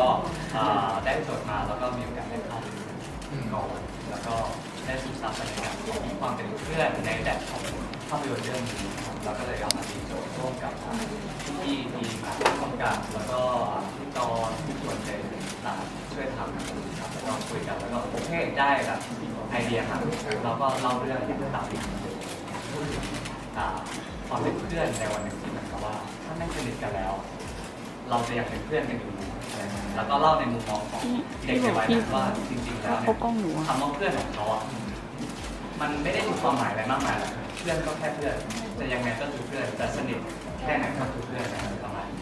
ก็อ่าได้โจทย์มาแล้วก็มีโอกาสได้เข้าไปดูก่อนแล้วก็ได้ซึมซับบรรยากาศของความเป็นเพื่อนในแบบของภาพยนตร์เรื่องนี้ครับแล้วก็เลยเอามาตีโจทย์ร่วมกับพี่ทีมผู้กำกับแล้วก็พี่ตอนพี่ชวนเจต่างช่วยทำนะครับแล้วก็คุยกันแล้วก็โอเคได้แบบไอเดียครับแล้วก็เล่าเรื่องตามที่อ่าความเป็นเพื่อนในวันหนึ่งที่เหมือนกับว่าถ้าไม่สนิทกันแล้ว เราจะยังเป็นเพื่อนกันอยู่อะไรอย่างเงี้ยแล้วก็เล่าในมุมมองของเด็กในวัยนั้นว่าจริงๆแล้วเนี่เขายกล้องหนูอะคำว่าเพื่อนของเขาอะมันไม่ได้มีความหมายอะไรมากมายหรอกเพื่อนก็แค่เพื่อนจะยังไงก็คือเพื่อนจะสนิทแค่ไหนก็คือเพื่อนนะครับประมาณนี้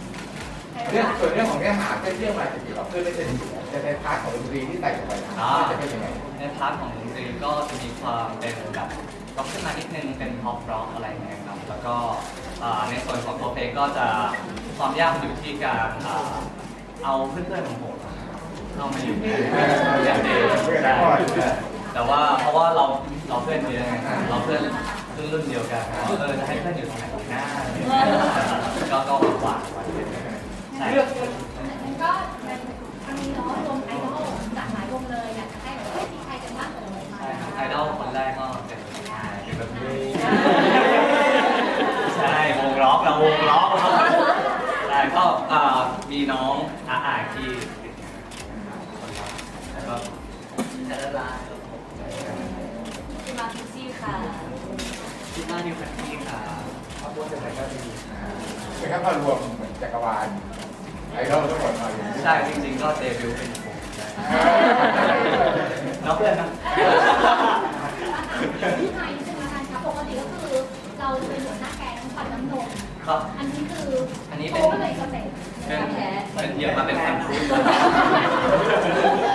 เรื่องส่วนเรื่องของเนื้อหาเส้นเรื่องมาจะเกี่ยวกับเพื่อนไม่สนิทแต่ในพาร์ทของดนตรีที่ใส่ลงไปนะจะเป็นยังไงในพาร์ทของดนตรีก็จะมีความเป็นแบบร็อกขึ้นมานิดนึงเป็นพ็อปร็อกอะไรอย่างเงี้ยครับแล้วก็ อ่าในส่วนของตัวเพลงก็จะความยากอยู่ที่การอ่าเอาเพื่อนๆของผมเข้ามาอยู่ในอย่างเดียวใช่แต่ว่าเพราะว่าเราเราเพื่อนเยอะไงเราเพื่อนรุ่นเดียวกันเออจะให้เพื่อนอยู่ตรงไหนดีนะก็ก็หวานหวานใช่ เรื่อง ก็เป็นครั้งนี้เนาะรวมไอดอลจากหลายวงเลยอยากจะให้แบบว่าที่ใครกันบ้างเอ่ยมา ใช่ครับไอดอลคนแรกก็เป็นเป็นแบบนี้ใช่วงล็อกนะวงล็อกใช่ก็อ่ามีน้องอาอายที่ติดงานคนแรกแล้วก็ แต่ละลาย ที่มาพิซซี่ค่ะ คิดว่านิวคันที่ค่ะขบวนจะใส่ก็ดีเป็นครับพอรวมเหมือนจักรวาลไอดอลทั้งหมดมาอยู่ใช่จริงๆก็เดบิวต์เป็นวงได้น้องเพื่อนนะที่ไทยใช่ไหมคะปกติก็คือเราเป็นหัวหน้าแก๊งปันน้ำนมครับอันนี้คืออันนี้โตเป็นก็เลยสเต็ปเป็นแพ้เป็นเหยียบมาเป็นพันธุ์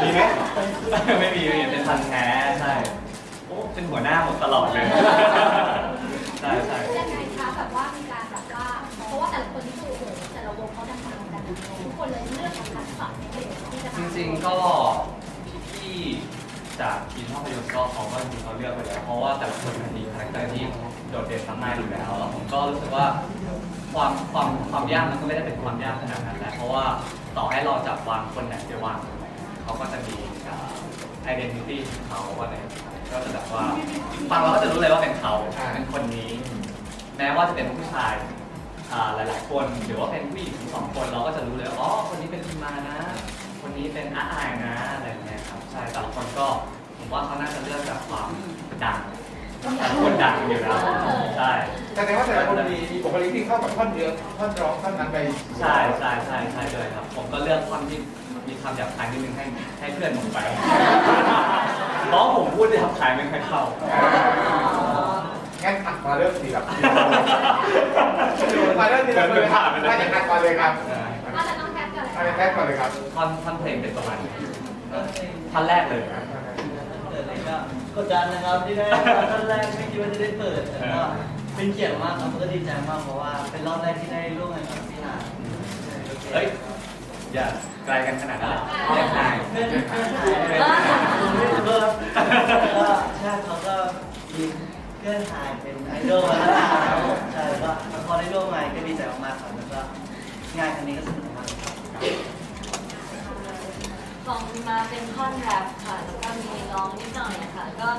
มีไหมไม่มีไม่มีเป็นพันธุ์แท้ใช่โอ้เป็นหัวหน้าหมดตลอดเลย คนเลยเลือกของคัดสรรในเพลงที่จะจริงๆก็พี่ๆจากทีมภาพยนตร์ก็เขาก็จริงๆเขาเลือกไปแล้วเพราะว่าแต่ละคนมันมีคาแรคเตอร์ที่โดดเด่นมากๆอยู่แล้วแล้วผมก็รู้สึกว่าความความความยากมันก็ไม่ได้เป็นความยากขนาดนั้นแหละเพราะว่าต่อให้เราจับวางคนไหนจะวางคนไหนเขาก็จะมีไอเดนติตี้ของเขาว่าไหนก็จะแบบว่าฟังเราก็จะรู้เลยว่าเป็นเขาเป็นคนนี้ แม้ว่าจะเป็นผู้ชาย อ่าหลายๆ คนหรือว่าเป็นผู้หญิงสองคนเราก็จะรู้เลยว่าอ๋อคนนี้เป็นพิมมานะ คนนี้เป็นอาอายนะอะไรอย่างเงี้ยครับใช่แต่ละคนก็ผมว่าเขาน่าจะเลือกจากความดังแต่ละคนดังอยู่แล้วใช่แสดงว่าแต่ละคนมีมีบุคลิกที่เข้ากับท่อนเดียวท่อนร้องท่อนนั้นไปใช่ใช่ใช่ใช่เลยครับ ผมก็เลือกท่อนที่มีคำหยาบคายนิดนึงให้ให้เพื่อนผมไปเพราะผมพูดหยาบคายไม่ค่อยเข้า งั้นอัดมาเริ่มทีละมาเริ่มทีละเลยครับถ้าจะอัดมาเลยครับอาจจะน้องแคทกันเลยเอาแรกก่อนเลยครับท่อนท่อนเพลงเป็นประมาณนี้ก็เพลงท่อนแรกเลยเปิดเลยก็กดดันนะครับที่ได้ตอนแรกไม่คิดว่าจะได้เปิดแต่ก็เป็นเกียรติมากครับแล้วก็ดีใจมากเพราะว่าเป็นรอบแรกที่ได้ร่วมงานกับพี่นาเฮ้ยอย่าไกลกันขนาดนั้นเลยเรียกนายเพื่อนเพื่อนถ่ายเพื่อนถ่ายไม่รู้ครับก็ใช่เขาก็มี เพื่อนถ่ายเป็นไอดอลมาแล้วครับใช่ก็พอได้ร่วมงานก็ดีใจมากๆครับแล้วก็งานครั้งนี้ก็สนุกมากครับ ของมาเป็นท่อนแรปค่ะ แล้วก็มีร้องนิดหน่อยค่ะ ก็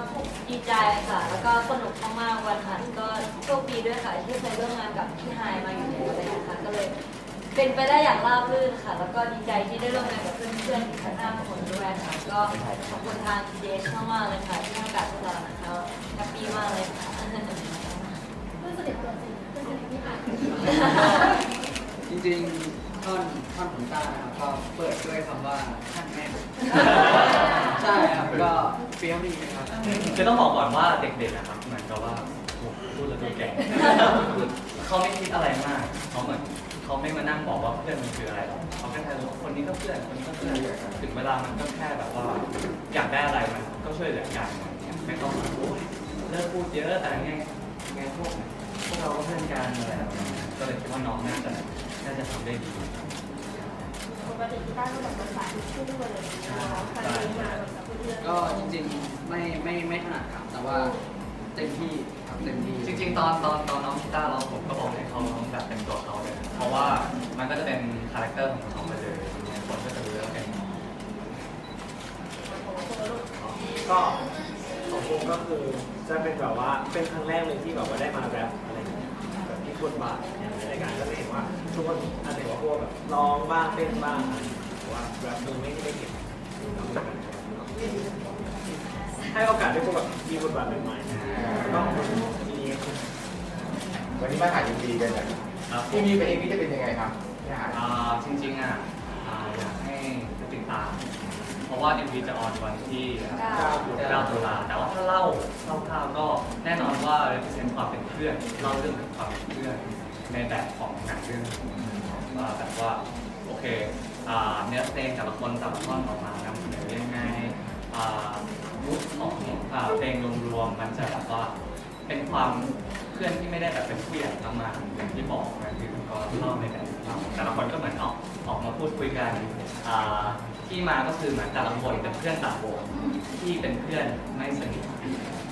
ดีใจค่ะ แล้วก็สนุกมากๆวันนั้นก็โชคดีด้วยค่ะที่เคยร่วมงานกับพี่ไฮายมาอยู่ใน เป็นไปได้อย่างราบรื่นค่ะ แล้วก็ดีใจที่ได้ร่วมงานกับเพื่อนๆอีกทั้งห้าคนด้วยค่ะก็ขอบคุณทางเจสมากๆเลยค่ะที่ให้โอกาสพวกเรานะคะแฮปปี้มากเลยค่ะเพื่อนสนิทตัวจริงเพื่อนสนิทพี่ไฮจริงๆท่อนท่อนของต้านะครับก็เปิดด้วยคำว่าท่านแม่ใช่ครับก็เฟี้ยวดีนะครับคือต้องบอกก่อนว่าเด็กๆนะครับเหมือนกับว่าโอ้โหพูดแล้วดูแก่เขาไม่คิดอะไรมากเขาเหมือน เขาไม่มานั่งบอกว่าเพื่อนมันคืออะไรหรอกเขาแค่รู้ว่าคนนี้ก็เพื่อนคนนี้ก็เพื่อนถึงเวลามันก็แค่แบบว่าอยากได้อะไรมันก็ช่วยเหลือกันไรเงี้ยไม่ต้องแบบโอ้ยเลิกพูดเยอะอะไรเงี้ยไงพวกพวกเราก็เพื่อนกันอะไรแบบนี้ก็เลยคิดว่าน้องน่าจะน่าจะทำได้ดีปกติที่ตั้งก็แบบภาษาที่ชื่อเลยนะคะครั้งนี้มาแบบเพื่อนก็จริงๆไม่ไม่ไม่ถนัดครับแต่ว่าเต็มที่ทำเต็มที่จริงๆ ตอนตอนตอนน้องกีตาร์ร้องผมก็บอกให้เขาร้องแบบเป็นตัวเขาเลย เพราะว่ามันก็จะเป็นคาแรคเตอร์ของเขาไปเลยคนก็จะรู้แล้วเป็นก็ของผมก็คือจะเป็นแบบว่าเป็นครั้งแรกเลยที่แบบว่าได้มาแรปอะไรอย่างเงี้ยแบบที่บทบาทเนี่ยในรายการก็จะเห็นว่าทุกคนอาจจะเห็นว่าพวกแบบร้องบ้างเต้นบ้างอะไรอย่างเงี้ยแต่ว่าแรปคือไม่ได้เก่งให้โอกาสได้พวกแบบมีบทบาทใหม่ๆก็มีวันนี้มาถ่ายยูบีกันเนี่ย ครับที่มีไปเองนี่จะเป็นยังไงครับเนี่ยหาอ่าจริงๆอะอ่าอยากให้ติดตาม เพราะว่า MV จะออนวันที่เก้า 9ตุลาแต่ว่าถ้าเล่าคร่าวๆก็แน่นอนว่า represent ความเป็นเพื่อนเล่าเรื่องถึงความเป็นเพื่อนในแบบของหนังเรื่องนี้ว่าแบบว่าโอเคอ่าเนื้อเพลงแต่ละคนแต่ละท่อนออกมานำเสนอยังไงอ่ามูดของอ่าเพลงรวมๆมันจะแบบว่าเป็นความ เพื่อนที่ไม่ได้แบบเป็นผู้ใหญ่มากๆอย่างที่บอกนะคือก็เล่าในแบบของเราแต่ละคนก็เหมือนออกออกมาพูดคุยกันอ่าที่มาก็คือเหมือนแต่ละคนเป็นเพื่อนต่างวงที่เป็นเพื่อนไม่สนิท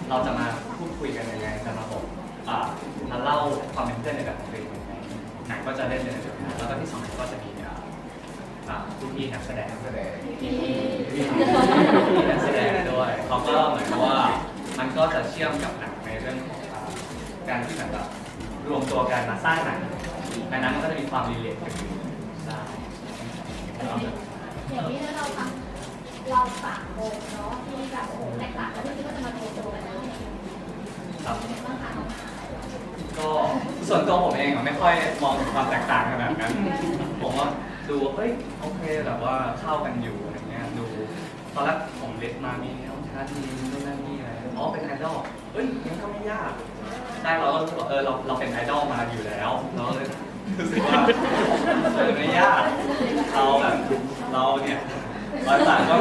เราจะมาพูดคุยกันยังไงจะมาบอกอ่ามาเล่าความเป็นเพื่อนในแบบของตัวเองยังไงหนังก็จะเล่นในแบบนั้นแล้วก็ที่สองก็จะมีอ่าอ่าผู้ที่นักแสดงแสดงที่นักแสดงด้วยเขาก็เหมือนกับว่ามันก็จะเชื่อมกับหนัง การที่เหมือนแบบรวมตัวกันมาสร้างหนังในนั้นมันก็จะมีความรีเลทกันอยู่ใช่อย่างนี้เราทำเราสามวงเนาะที่แบบโอ้โหแตกต่างกันที่ก็จะมาโชว์ตัวกันแล้วเนี่ยครับเป็นไงบ้างคะก็ส่วนตัวผมเองอะไม่ค่อยมองถึงความแตกต่างขนาดนั้นผมว่าดูเฮ้ยโอเคแบบว่าเข้ากันอยู่อะไรเงี้ยดูตอนแรกผมเล็กมามีน้องชาร์มีนู่นนั่นนี่อะไรอ๋อเป็นไอดอล เฮ้ยยังก็ไม่ยากใช่เราก็รู้สึกว่าเออเราเราเป็นไอดอลมาอยู่แล้วเราก็เลยรู้สึกว่าเออไม่ยากเราแบบเราเนี่ยรอยสักก็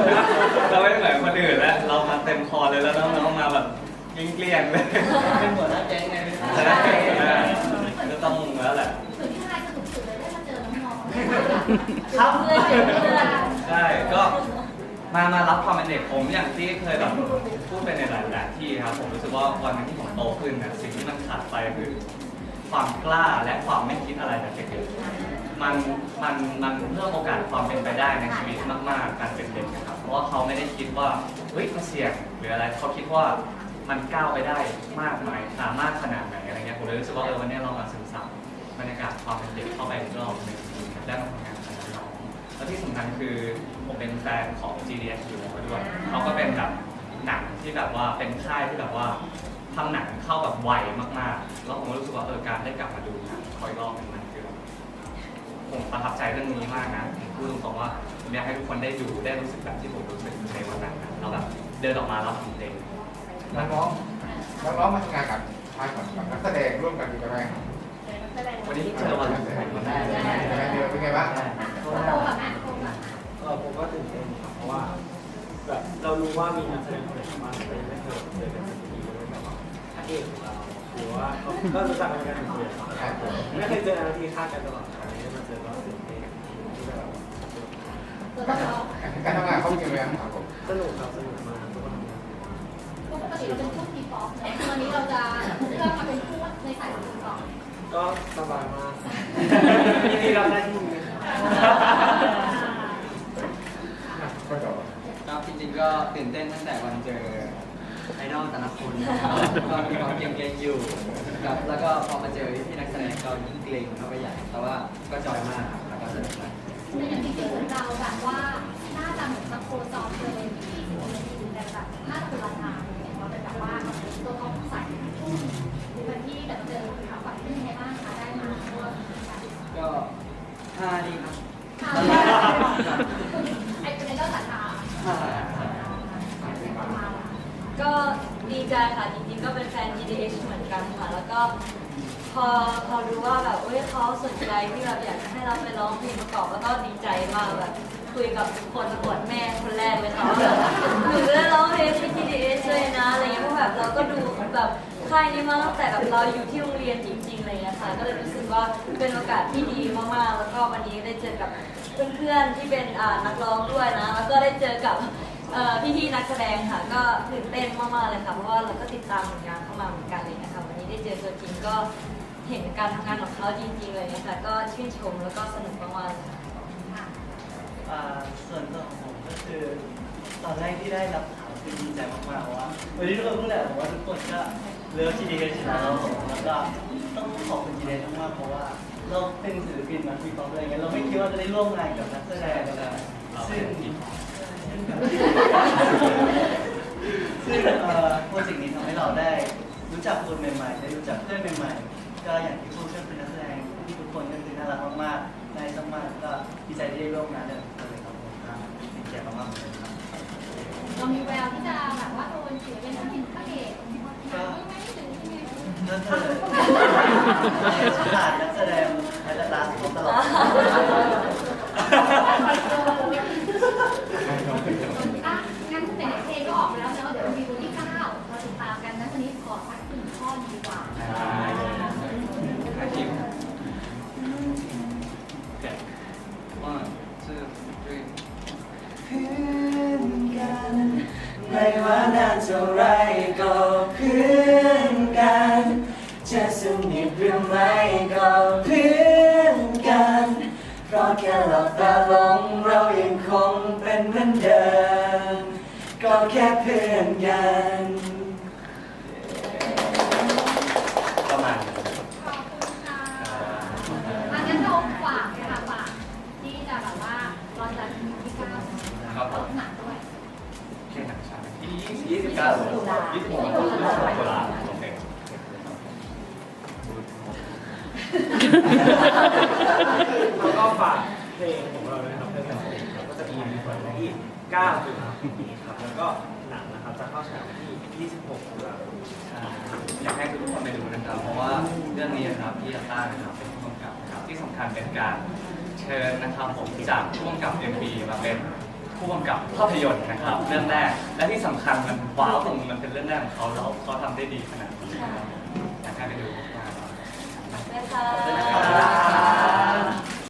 เราไม่เหมือนคนอื่นแล้วเรามาเต็มคอเลยแล้วน้องๆมาแบบเกลี้ยงเลยเป็นหัวหน้าแก๊งไงใช่น้าแก๊งก็ต้องแล้วแหละส่วนที่ไทยสนุกสุดเลยได้มาเจอน้องๆครับเพื่อนเพื่อนใช่ก็ มามารับความเป็นเด็กผมอย่างที่เคยแบบพูดไปในหลายๆที่ครับผมรู้สึกว่าวันนึงที่ผมโตขึ้นนะสิ่งที่มันขาดไปคือความกล้าและความไม่คิดอะไรแบบเด็กๆมันมันมันเพิ่มโอกาสความเป็นไปได้ในชีวิตมากๆการเป็นเด็กนะครับ เพราะว่าเขาไม่ได้คิดว่าเฮ้ยมันเสี่ยงหรืออะไรเขาคิดว่ามันก้าวไปได้มากน้อยสามารถขนาดไหนอะไรเงี้ยผมเลยรู้สึกว่าเออวันนี้เรามาซึมซับบรรยากาศความเป็นเด็กเข้าไปอีกรอบนึงได้มาทำงานกับน้ แล้วที่สำคัญคือผมเป็นแฟนของ GDS อยู่แล้วด้วยเขาก็เป็นแบบหนังที่แบบว่าเป็นค่ายที่แบบว่าทำหนังเข้าแบบไวมากๆ แล้วผมก็รู้สึกว่าเออการได้กลับมาดูหนังคอยรอบเป็นมันคือแบบผมประทับใจเรื่องนี้มากนะผมพูดตรงๆว่าผมอยากให้ทุกคนได้ดูได้รู้สึกแบบที่ผมรู้สึกในวันนั้นนะเราแบบเดินออกมาแล้วทำเต็มน้องๆน้องๆมาทำงานกับทางกับนักแสดงร่วมกันดีกันไหมวันนี้เจอวันวันแรกเป็นไงบ้าง โตกับแม่โตกับเออผมก็ตื่นเต้นครับเพราะว่าแบบ เรารู้ว่ามีนักแสดงคนไหนบ้างแต่ยังไม่เคยเจอกันสักทีเลยแบบว่าพระเอกของเราหรือว่าก็รู้จักกันกันเป็นเดือนไม่เคยเจอกันทีค่ากันตลอดอันนี้มาเจอก็ตื่นเต้นที่แบบการทำงานเขาเป็นยังไงบ้างครับผมสนุกครับสนุกมากทุกคนทำงานปกติเราเป็นคู่ทีป๊อปเนาะวันนี้เราจะเลือกมาเป็นคู่ในสายทีป๊อปก็สบายมากยินดีรับหน้ที่นี้ครับ ก็จบ ครับจริงๆ ก็ตื่นเต้นตั้งแต่วันเจอไอดอลแต่ละคนนะครับก็มีความเกรงๆอยู่ครับแล้วก็พอมาเจอพี่นักแสดงก็ยิ่งเกรงเข้าไปใหญ่แต่ว่าก็จอยมากครับแล้วก็สนุกมากในอย่างที่เจอเราแบบว่าหน้าตาเหมือนกักโคจรเลยที่สิบนาทีแต่แบบน่าจะเป็นราคาเนี่ยว่าเป็นแบบว่าตัวเขาใส่ชุ่มเป็นที่แบบเจอเขาแบบเป็นยังไงบ้างคะได้มาร่วมกัน ก็ห้าดีครับ ไอ้เป็นไอดอลสายตา ห้า ก็ดีใจค่ะ จริงๆ ก็เป็นแฟน GDH เหมือนกันค่ะ แล้วก็พอพอรู้ว่าแบบเอ้ยเขาสนใจที่แบบอยากจะ ให้เราไปร้องเพลงประกอบแล้วก็ดีใจมากแบบคุยกับคนอวดแม่คนแรกเลยค่ะว่าแบบหนูจะได้ร้องเพลงที่ GDH เลยนะอะไรเงี้ยเพราะแบบเราก็ดูแบบค่ายนี้มาตั้งแต่แบบเราอยู่ที่โรงเรียนจริงๆอะไรเงี้ยค่ะก็เลยรู้สึกว่าเป็นโอกาสที่ดีมากๆ แล้วก็วันนี้ได้เจอกับเพื่อนๆที่เป็นอ่านักร้องด้วยนะ แล้วก็ได้เจอกับเอ่อพี่ๆนักแสดงค่ะ ก็ตื่นเต้นมากๆเลยค่ะเพราะว่าเราก็ติดตามผลงานเข้ามาเหมือนกันเลยนะคะวันนี้ได้เจอตัวจริงก็ เห็นการทำงานของเขาจริงๆเลยนะคะก็ชื่นชมแล้วก็สนุกมากๆเลยค่ะ อ่าส่วนตัวของผมก็คือตอนแรกที่ได้รับข่าวคือดีใจมากๆเพราะว่าวันนี้ทุกคนพูดแหละผมว่าทุกคนก็เลิฟจีดีกันอยู่แล้วผมแล้วก็ต้องขอบคุณจีดีมากๆเพราะว่า เราเป็นศิลปินมาทีป๊อปอะไรเงี้ยเราไม่คิดว่าจะได้ร่วมงานกับนักแสดงอะไรเราซึ่งซึ่งเอ่อโปรเจกต์นี้ทำให้เราได้รู้จักคนใหม่ๆได้รู้จักเพื่อนใหม่ๆ ก็อย่างที่พูดเพื่อนเป็นนักแสดงที่ทุกคนก็คือน่ารักมากๆน่ารักมากๆก็ดีใจที่ได้ร่วมงานกับทุกคนเลยครับผมครับดีใจมากๆเลยครับเรามีแววที่จะแบบว่าโดนเสียเป็นนักบินพระเอกไม่ไม่ถึงใช่ไหมก็คือขาดนักแสดงอาจจะลาสตลอด ไม่ว่านานเท่าไรก็เพื่อนกัน จะสนิทหรือไม่ก็เพื่อนกัน เพราะแค่หลับตาลงเรายังคงเป็นเหมือนเดิม ก็แค่เพื่อนกัน ลงของเราด้วยนะครับเพลงของเราก็จะมีในวันที่9ตุลาคมนี้ครับแล้วก็หนังนะครับจะเข้าฉายวันที่ 26ตุลาคมอยากให้ทุกคนไปดูนะครับ เพราะว่าเรื่องนี้นะครับพี่อาต้านะครับเป็นผู้กำกับนะครับที่สำคัญเป็นการเชิญนะครับผมจากผู้กำกับ MV มาเป็นผู้กำกับภาพยนตร์นะครับ เรื่องแรกและที่สำคัญมันว้าวตรงมันเป็นเรื่องแรกของเขาแล้วเขาทำได้ดีขนาดนี้นะครับอยากให้ไปดูมากๆครับ ขอบคุณค่ะ